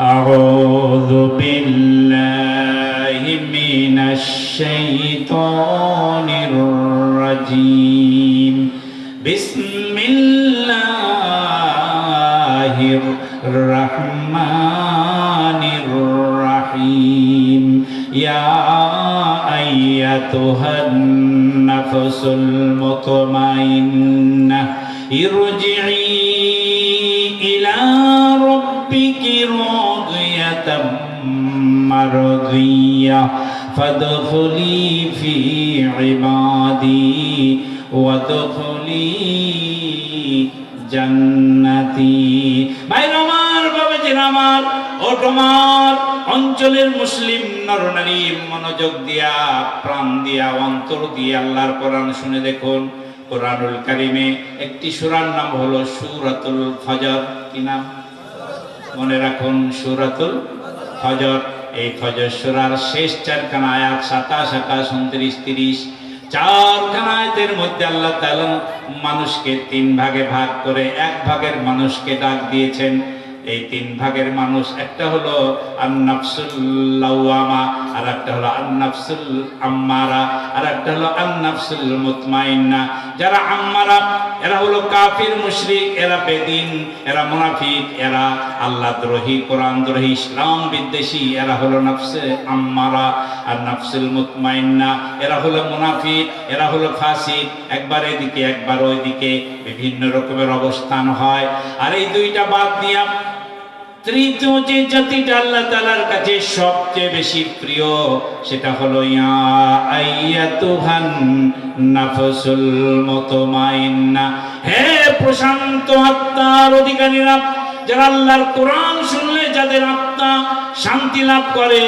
أعوذ بالله من الشيطان الرجيم. بسم الله الرحمن الرحيم. يا أيتها النفس المطمئنة ارجعي مرضية فادخلي في عبادي وادخلي জান্নাতি ভাই আমার বাবাজির আমার ও তোমার অঞ্চলের মুসলিম নরনারী মনোযোগ দিয়া প্রাণ দিয়া অন্তর দিয়ে আল্লাহর কোরআন শুনে দেখুন কোরআনুল কারিমে একটি সূরার নাম হলো সূরাতুল ফজর কি নাম মনে রাখুন সূরাতুল ফজর এই ফজর শেষ চারখানা আয়াত সাতাশ আঠাশ উনত্রিশ, তিরিশ চারখানা আয়াতের মধ্যে আল্লাহ মানুষকে তিন ভাগে ভাগ করে এক ভাগের মানুষকে ডাক দিয়েছেন। এই তিন ভাগের মানুষ একটা হলো আন্নাফসুল্লাওয়ামা আর একটা হলো আন্নাফসুল আম্মারা আর একটা হলো আন্নাফসুল মুতমাইন্না। যারা আম্মারা, এরা হলো কাফির, মুশরিক, এরা বেদিন, এরা মুনাফিক, এরা আল্লাহ দ্রোহী, কোরআন দ্রোহী, ইসলাম বিদ্বেষী, এরা হলো নফসে আম্মারা। আর নফসুল মুতমাইন্না, এরা হলো মুনাফিক, এরা হলো ফাসিক। একবার এদিকে, একবার ওইদিকে, বিভিন্ন রকমের অবস্থান হয়। আর এই দুইটা বাদ দিয়া তৃতীয় যে জাতিটা আল্লাহ তালার কাছে সবচেয়ে বেশি প্রিয়, সেটা হলো, ইয়া নাফসুল মুতমাইন্না। হে প্রশান্ত আত্মার অধিকারীরা যারা আল্লাহর কোরআন শুনলে যাদের আত্মা শান্তি লাভ করে,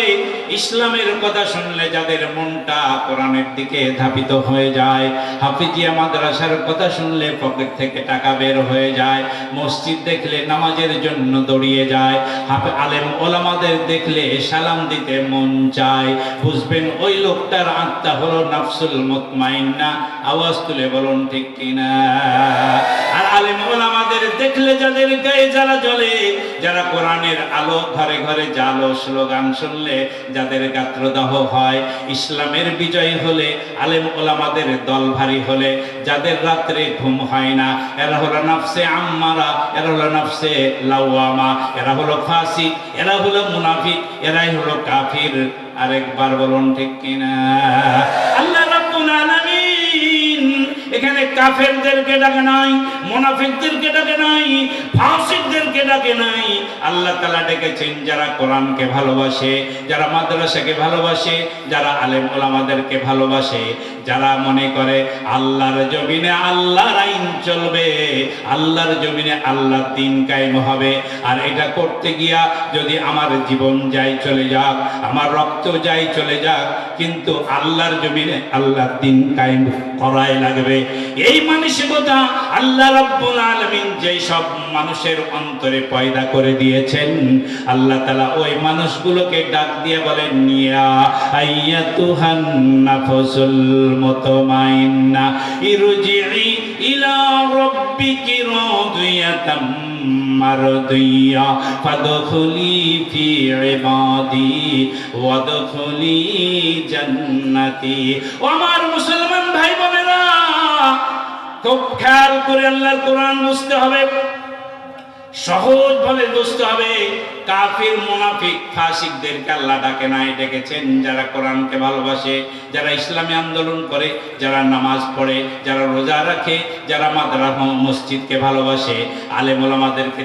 ইসলামের কথা শুনলে যাদের মনটা কোরআনের দিকে ধাবিত হয়ে যায়, হাফিজিয়া মাদ্রাসার কথা শুনলে পকেট থেকে টাকা বের হয়ে যায়, মসজিদ দেখলে নামাজের জন্য দৌড়িয়ে যায়, হাফে আলেম ওলামাদের দেখলে সালাম দিতে মন চায়, বুঝবেন ওই লোকটার আত্মা হলো নাফসুল মুতমাইন্না, আওয়াজ তুলে বলুন ঠিক কিনা? আর আলেম ওলামাদের দেখলে যাদের গায়ে যারা জ্বলে, যারা কোরআনের আলো ঘরে ঘরে জালো স্লোগান শুনলে যাদের গাত্রদাহ হয়, ইসলামের বিজয় হলে, আলেম ওলামাদের দল ভারী হলে, যাদের রাত্রে ঘুম হয় না, এরা হলো নাফসে আম্মারা, এরা হলো নাফসে লাওয়ামা, এরা হলো ফাসি এরা হলো মুনাফিক, এরাই হলো কাফির। আরেকবার বলুন ঠিক কিনা? আল্লাহ রাব্বুল আলামিন, এখানে কাফেরদেরকে ডাকে নাই মুনাফিকদেরকে ডাকে নাই? ফাসিকদেরকে ডাকে নাই? আল্লাহ তালা ডেকেছেন যারা কোরআনকে ভালোবাসে, যারা মাদ্রাসাকে ভালোবাসে, যারা আলেম ওলামাদেরকে ভালোবাসে, যারা মনে করে আল্লাহর জমিনে আল্লাহর আইন চলবে, আল্লাহর জমিনে আল্লাহর দিন কায়েম হবে। আর এটা করতে গিয়া যদি আমার জীবন যাই চলে যাক, আমার রক্ত যাই চলে যাক, কিন্তু আল্লাহর জমিনে আল্লাহ দিন কায়েম করাই লাগবে। এই মানসিকতা আল্লাহ রাব্বুল যেই সব মানুষের অন্তরে পয়দা করে দিয়েছেন, আল্লাহ ওই মানুষগুলোকে ডাক দিয়ে বলেন নিয়া নাফসুল ইলা রাব্বিকি রাদিয়াতাম মারদিয়া, ফাদখুলি ফি ইবাদি, ওয়াদখুলি জান্নাতি। ও আমার মুসলমান খুব খেয়াল করে আল্লাহর কোরআন বুঝতে হবে। সহজভাবে বুঝতে হবে, কাফির, মুনাফিক, ফাসিকদেরকে আল্লাহ ডাকে নাই, ডেকেছেন যারা কোরআনকে ভালোবাসে, যারা ইসলামী আন্দোলন করে, যারা নামাজ পড়ে, যারা রোজা রাখে, যারা মসজিদকে ভালোবাসে।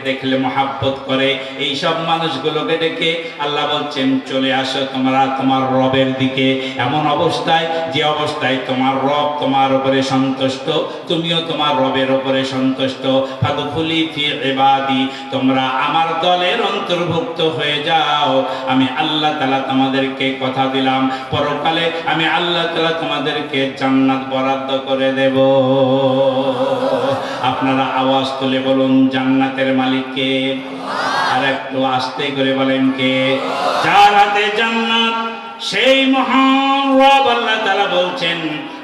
দেখলে মহাব্বত করে, এই সব মানুষগুলোকে ডেকে আল্লাহ বলছেন, চলে আসো তোমরা তোমার রবের দিকে। এমন অবস্থায়, যে অবস্থায় তোমার রব তোমার উপরে সন্তুষ্ট, তুমিও তোমার রবের উপরে সন্তুষ্ট। ফাদুফুলি ফি ইবাদি তোমরা আমার দলের অন্তর্ভুক্ত হয়ে যাও। আমি আল্লাহ তালা তোমাদেরকে কথা দিলাম। পরকালে আমি আল্লাহ তালা তোমাদেরকে জান্নাত বরাদ্দ করে দেব। আপনারা আওয়াজ তুলে বলুন, জান্নাতের মালিককে আর একটু আস্তে করে বলেন কে? যার হাতে জান্নাত, সেই মহান রব আল্লাহ তালা বলছেন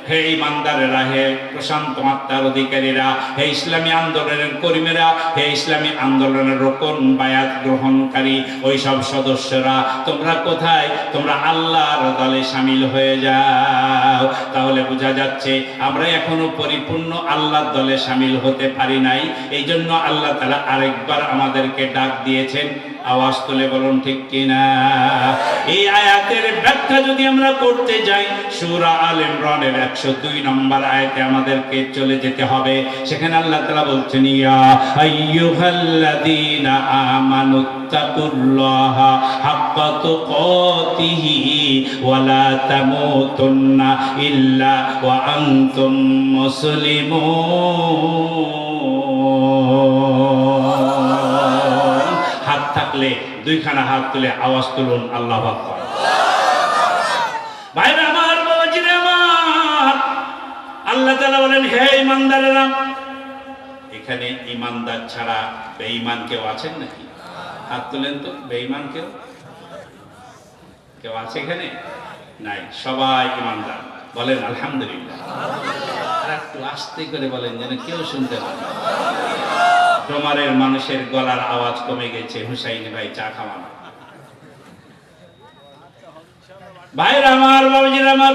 হে ইমানদারেরা, হে প্রশান্ত আত্মার অধিকারীরা, হে ইসলামী আন্দোলনের কর্মীরা, হে ইসলামী আন্দোলনের রোকন বায়াত গ্রহণকারী ওই সব সদস্যরা, তোমরা কোথায়? তোমরা আল্লাহর দলে সামিল হয়ে যাও। তাহলে বোঝা যাচ্ছে আমরা এখনও পরিপূর্ণ আল্লাহর দলে সামিল হতে পারি নাই। এই জন্য আল্লাহ তালা আরেকবার আমাদেরকে ডাক দিয়েছেন আওয়াজ তুলে বলুন, ঠিক কিনা? এই আয়াতের ব্যাখ্যা যদি আমরা করতে যাই, সূরা আল ইমরানের 102 নম্বর আয়াতে আমাদেরকে চলে যেতে হবে। সেখানে আল্লাহ তাআলা বলছেন, ইয়া আইয়ুহাল্লাযীনা আমানু তাকুল্লাহা হাক্কা ইল্লা মুসলিমুন। থাকলে দুইখানা হাত তুলে আওয়াজ তুলুন, আল্লাহ আল্লাহ বলেন, হে ইমানদারেরা এখানে ইমানদার ছাড়া বেঈমান কেউ আছেন নাকি? হাত তুলেন তো, বেঈমান কেউ? কেউ আছে এখানে? নাই, সবাই ইমানদার বলেন, আলহামদুলিল্লাহ। আর একটু আস্তে করে বলেন, যেন কেউ শুনতে পারে। তোমারের মানুষের গলার আওয়াজ কমে গেছে। হুসাইনি ভাই চা খাওয়ান। আমার, বাবুজির আমার,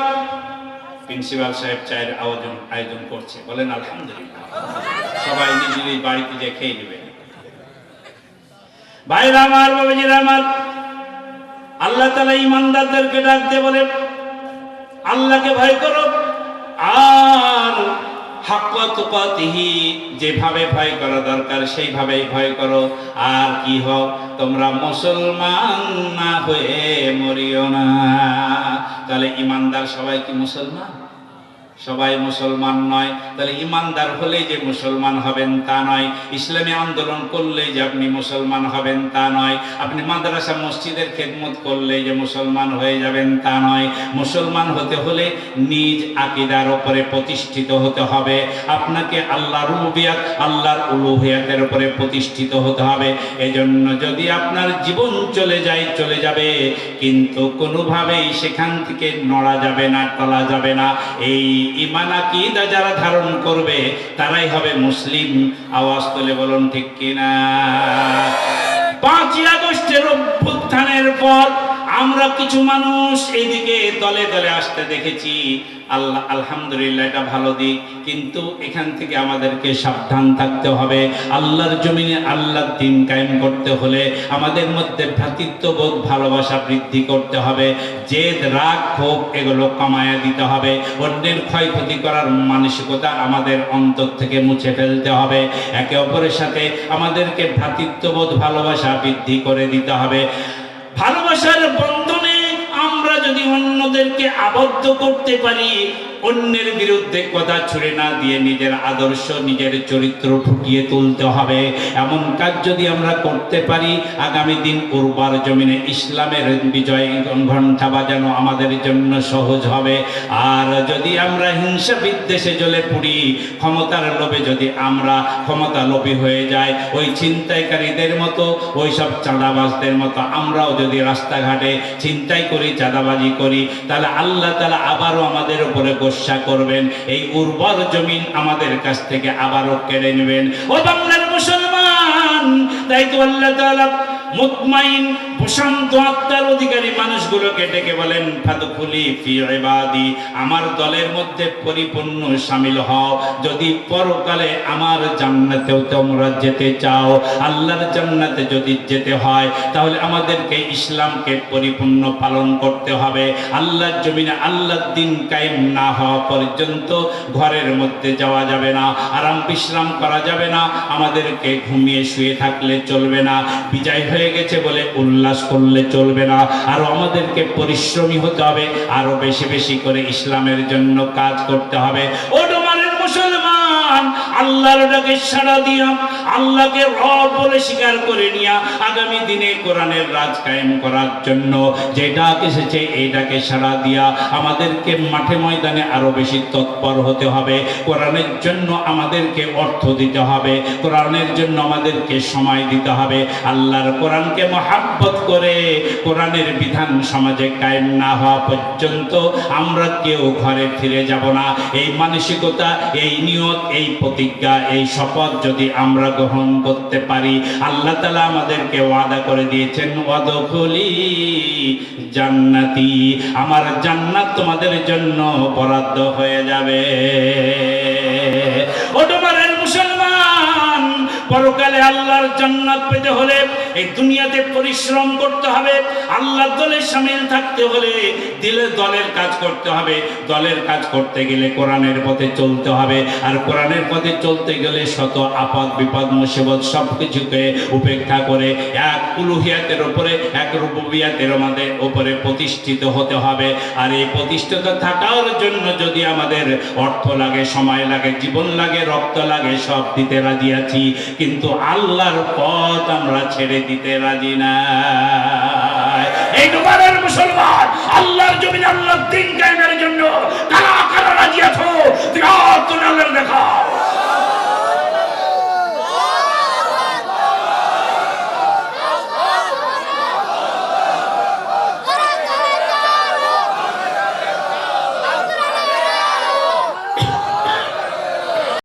প্রিন্সিপাল সাহেব চায়ের আয়োজন আয়োজন করছে। বলেন, আলহামদুলিল্লাহ। সবাই নিজ নিজ বাড়িতে যে খেয়ে ভাইর আমার, বাবুজির আমার, আল্লাহ তালা ইমানদারদেরকে ডাকতে আল্লাহকে ভয় করো। আর যেভাবে ভয় করা দরকার, সেইভাবেই ভয় করো। আর কি হোক তোমরা মুসলমান না হয়ে মরিও না। তাহলে ইমানদার সবাই কি মুসলমান? সবাই মুসলমান নয়। তাহলে ইমানদার হলেই যে মুসলমান হবেন তা নয়। ইসলামী আন্দোলন করলেই যে আপনি মুসলমান হবেন তা নয়। আপনি মাদ্রাসা, মসজিদের খেদমত করলেই যে মুসলমান হয়ে যাবেন তা নয়। মুসলমান হতে হলে নিজ আকিদার ওপরে প্রতিষ্ঠিত হতে হবে। আপনাকে আল্লাহর রুবিয়াত, আল্লাহর উলুহিয়াতের উপরে প্রতিষ্ঠিত হতে হবে। এজন্য যদি আপনার জীবন চলে যায়, চলে যাবে। কিন্তু কোনোভাবেই সেখান থেকে নড়া যাবে না তলা যাবে না। এই ইমান আকিদা যারা ধারণ করবে, তারাই হবে মুসলিম। আওয়াজ তুলে বলুন ঠিক কিনা? পাঁচই আগস্টের অভ্যুত্থানের পর আমরা কিছু মানুষ এদিকে দলে দলে আসতে দেখেছি, আল্লাহ আলহামদুলিল্লাহ এটা ভালো দিক, কিন্তু এখান থেকে আমাদেরকে সাবধান থাকতে হবে। আল্লাহর জমিনে আল্লাহর দিন কায়েম করতে হলে আমাদের মধ্যে ভ্রাতৃত্ববোধ, ভালোবাসা বৃদ্ধি করতে হবে। জেদ, রাগ, ক্ষোভ, এগুলো কমায়া দিতে হবে। অন্যের ক্ষয়ক্ষতি করার মানসিকতা আমাদের অন্তর থেকে মুছে ফেলতে হবে। একে অপরের সাথে আমাদেরকে ভ্রাতৃত্ববোধ, ভালোবাসা বৃদ্ধি করে দিতে হবে। ভালোবাসার বন্ধনে আমরা যদি অন্যদেরকে আবদ্ধ করতে পারি অন্যের বিরুদ্ধে কথা ছুড়ে না দিয়ে নিজের আদর্শ, নিজের চরিত্র ফুটিয়ে তুলতে হবে। এমন কাজ যদি আমরা করতে পারি, আগামী দিন উর্বর জমিনে ইসলামের বিজয় ঘণ্টা বাজানো আমাদের জন্য সহজ হবে। আর যদি আমরা হিংসা বিদ্বেষে জ্বলে পুড়ি, ক্ষমতার লোভে যদি আমরা ক্ষমতা লোভী হয়ে যায় ওই ছিনতাইকারীদের মতো, ওই সব চাঁদাবাজদের মতো আমরাও যদি রাস্তাঘাটে ছিনতাই করি, চাঁদাবাজি করি, তাহলে আল্লাহ তালা আবারও আমাদের উপরে গোসা করবেন। এই উর্বর জমিন আমাদের কাছ থেকে আবারও কেড়ে নেবেন। ও বাংলার মুসলমান, তাই তো আল্লাহ মুতমাইন, প্রশান্ত আত্মার অধিকারী মানুষগুলোকে ডেকে বলেন, ফাদখুলি ফি ইবাদি, আমার দলের মধ্যে পরিপূর্ণ শামিল হও। যদি পরকালে আমার জান্নাতেও তোমরা যেতে চাও, আল্লাহর জান্নাতে যদি যেতে হয়, তাহলে আমাদেরকে ইসলামকে পরিপূর্ণ পালন করতে হবে। আল্লাহর জমিনে আল্লাহর দিন কায়েম না হওয়া পর্যন্ত ঘরের মধ্যে যাওয়া যাবে না, আরাম বিশ্রাম করা যাবে না, আমাদেরকে ঘুমিয়ে শুয়ে থাকলে চলবে না। বিজয় হয়ে গেছে বলে উল্লাস করলে চলবে না। আরও আমাদেরকে পরিশ্রমী হতে হবে, আরও বেশি বেশি করে ইসলামের জন্য কাজ করতে হবে। আল্লাহর ডাকে সাড়া দিয়া, আল্লাহকে রব বলে স্বীকার করে নিয়া আগামী দিনে কোরআনের রাজ কায়েম করার জন্য যে ডাক এসেছে, এই ডাকে সাড়া দিয়া আমাদেরকে মাঠে ময়দানে আরও বেশি তৎপর হতে হবে। কোরআনের জন্য আমাদেরকে অর্থ দিতে হবে। কোরআনের জন্য আমাদেরকে সময় দিতে হবে। আল্লাহর কোরআনকে মহাব্বত করে কোরআনের বিধান সমাজে কায়েম না হওয়া পর্যন্ত আমরা কেউ ঘরে ফিরে যাব না। এই মানসিকতা, এই নিয়ত, এই প্রতিজ্ঞা, এই শপথ যদি আমরা গ্রহণ করতে পারি, আল্লাহ তালা আমাদেরকে ওয়াদা করে দিয়েছেন, ওয়াদখলি জান্নাতি আমার জান্নাত তোমাদের জন্য বরাদ্দ হয়ে যাবে। ও মুসলমান! পরকালে আল্লাহর জান্নাত পেতে হলে এই দুনিয়াতে পরিশ্রম করতে হবে, আল্লাহর দলে সামিল থাকতে হলে দিলে দলের কাজ করতে হবে, দলের কাজ করতে গেলে কোরআনের পথে চলতে হবে, আর কোরআনের পথে চলতে গেলে শত আপদ বিপদ মুসিবত সব কিছুকে উপেক্ষা করে এক উলুহিয়াতের উপরে, এক রুবুবিয়াতের আমাদের উপরে প্রতিষ্ঠিত হতে হবে। আর এই প্রতিষ্ঠিত থাকার জন্য যদি আমাদের অর্থ লাগে, সময় লাগে, জীবন লাগে, রক্ত লাগে, সব দিতে রাজি আছি। কিন্তু আল্লাহর পথ আমরা ছেড়ে দিতে রাজি না এই দুবারের মুসলমান আল্লাহর